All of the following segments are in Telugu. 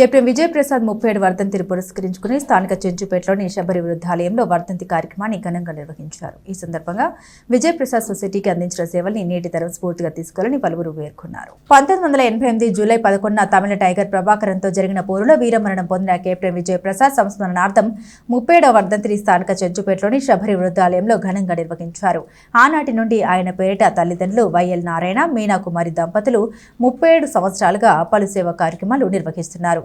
కెప్టెన్ విజయప్రసాద్ ముప్పై ఏడు వర్ధంతిని పురస్కరించుకుని స్థానిక చెంచుపేటలోని శబరి వృద్ధాలయంలో వర్ధంతి కార్యక్రమాన్ని ఘనంగా నిర్వహించారు. ఈ సందర్భంగా విజయప్రసాద్ సొసైటీకి అందించిన సేవల్ని నేటి తరం స్ఫూర్తిగా తీసుకోవాలని పలువురు పేర్కొన్నారు. పంతొమ్మిది వందల ఎనభై ఎనిమిది జూలై పదకొండున తమిళ టైగర్ ప్రభాకరంతో జరిగిన పోరులో వీరమరణం పొందిన కెప్టెన్ విజయప్రసాద్ సంస్మరణార్థం ముప్పై ఏడవ వర్ధంతిని స్థానిక చెంచుపేటలోని శబరి వృద్ధాలయంలో ఘనంగా నిర్వహించారు. ఆనాటి నుండి ఆయన పేరిట తల్లిదండ్రులు వైఎల్ నారాయణ మీనాకుమారి దంపతులు ముప్పై ఏడు సంవత్సరాలుగా పలు సేవా కార్యక్రమాలు నిర్వహిస్తున్నారు.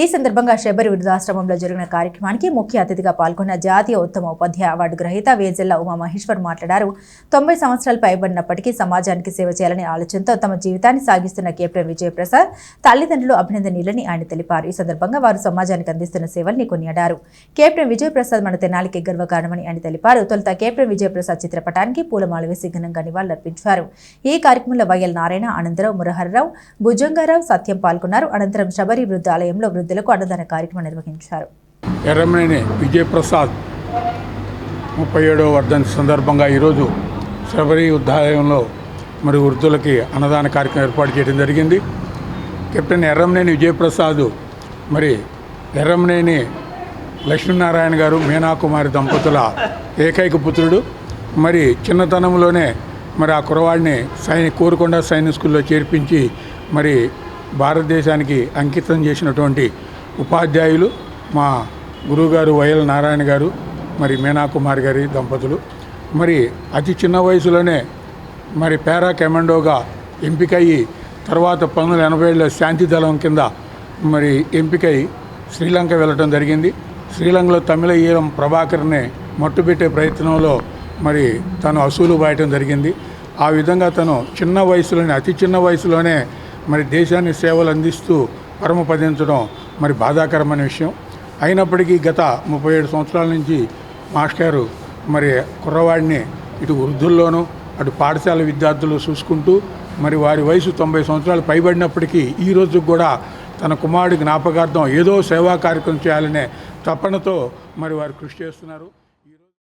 ఈ సందర్భంగా శబరి వృద్ధాశ్రమంలో జరిగిన కార్యక్రమానికి ముఖ్య అతిథిగా పాల్గొన్న జాతీయ ఉత్తమ ఉపాధ్యాయ అవార్డు గ్రహీత వేజెల్ల ఉమామహేశ్వర్ మాట్లాడారు. తొంభై సంవత్సరాలు పైబడినప్పటికీ సమాజానికి సేవ చేయాలనే ఆలోచనతో తమ జీవితాన్ని సాగిస్తున్న కెప్టెన్ విజయప్రసాద్ తల్లిదండ్రులు అభినందనీయులని ఆయన తెలిపారు. ఈ సందర్భంగా వారు సమాజానికి అందిస్తున్న సేవల్ని కొనియాడారు. కెప్టెన్ విజయప్రసాద్ మన తెనాలికి గర్వకారణమని ఆయన తెలిపారు. తొలుత కెప్టెన్ విజయప్రసాద్ చిత్రపటానికి పూలమాల వేసి ఘనంగా నివాళులర్పించారు. ఈ కార్యక్రమంలో వైఎల్ నారాయణ అనంతరావు మురహరరావు భుజంగారావు సత్యం పాల్గొన్నారు. అనంతరం శబరి వృద్ధాలయంలో వృద్ధులకు అన్నదాన కార్యక్రమం నిర్వహించారు. ఎర్రమనేని విజయప్రసాద్ ముప్పై ఏడవ వర్ధంతి సందర్భంగా ఈరోజు శబరి ఉద్యాలయంలో మరి వృద్ధులకి అన్నదాన కార్యక్రమం ఏర్పాటు చేయడం జరిగింది. కెప్టెన్ ఎర్రమనేని విజయప్రసాద్ మరి ఎర్రమనేని లక్ష్మీనారాయణ గారు మీనాకుమారి దంపతుల ఏకైక పుత్రుడు. మరి చిన్నతనంలోనే మరి ఆ కురవాడిని సైని కోరుకొండ సైనిక్ స్కూల్లో చేర్పించి మరి భారతదేశానికి అంకితం చేసినటువంటి ఉపాధ్యాయులు మా గురువుగారు వైఎల్ నారాయణ గారు మరి మీనాకుమారి గారి దంపతులు. మరి అతి చిన్న వయసులోనే మరి పారా కమాండోగా ఎంపికయ్యి తర్వాత పంతొమ్మిది వందల ఎనభై ఏళ్ళ శాంతి దళం కింద మరి ఎంపికై శ్రీలంక వెళ్ళటం జరిగింది. శ్రీలంకలో తమిళ ఈరం ప్రభాకర్ని మట్టుపెట్టే ప్రయత్నంలో మరి తను అసూలు బాయటం జరిగింది. ఆ విధంగా తను చిన్న వయసులోనే అతి చిన్న వయసులోనే మరి దేశాన్ని సేవలు అందిస్తూ పరమపదించడం మరి బాధాకరమైన విషయం. అయినప్పటికీ గత ముప్పై ఏడు సంవత్సరాల నుంచి మాస్టారు మరి కుర్రవాడిని ఇటు వృద్ధుల్లోనూ అటు పాఠశాల విద్యార్థులు చూసుకుంటూ మరి వారి వయసు తొంభై సంవత్సరాలు పైబడినప్పటికీ ఈ రోజు కూడా తన కుమారుడి జ్ఞాపకార్థం ఏదో సేవా కార్యక్రమం చేయాలనే తపనతో మరి వారు కృషి చేస్తున్నారు.